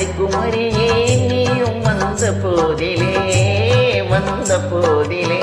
ஆசை குமரியே நீயும் வந்த போதிலே வந்த போதிலே.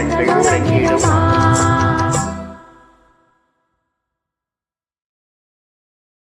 And figure.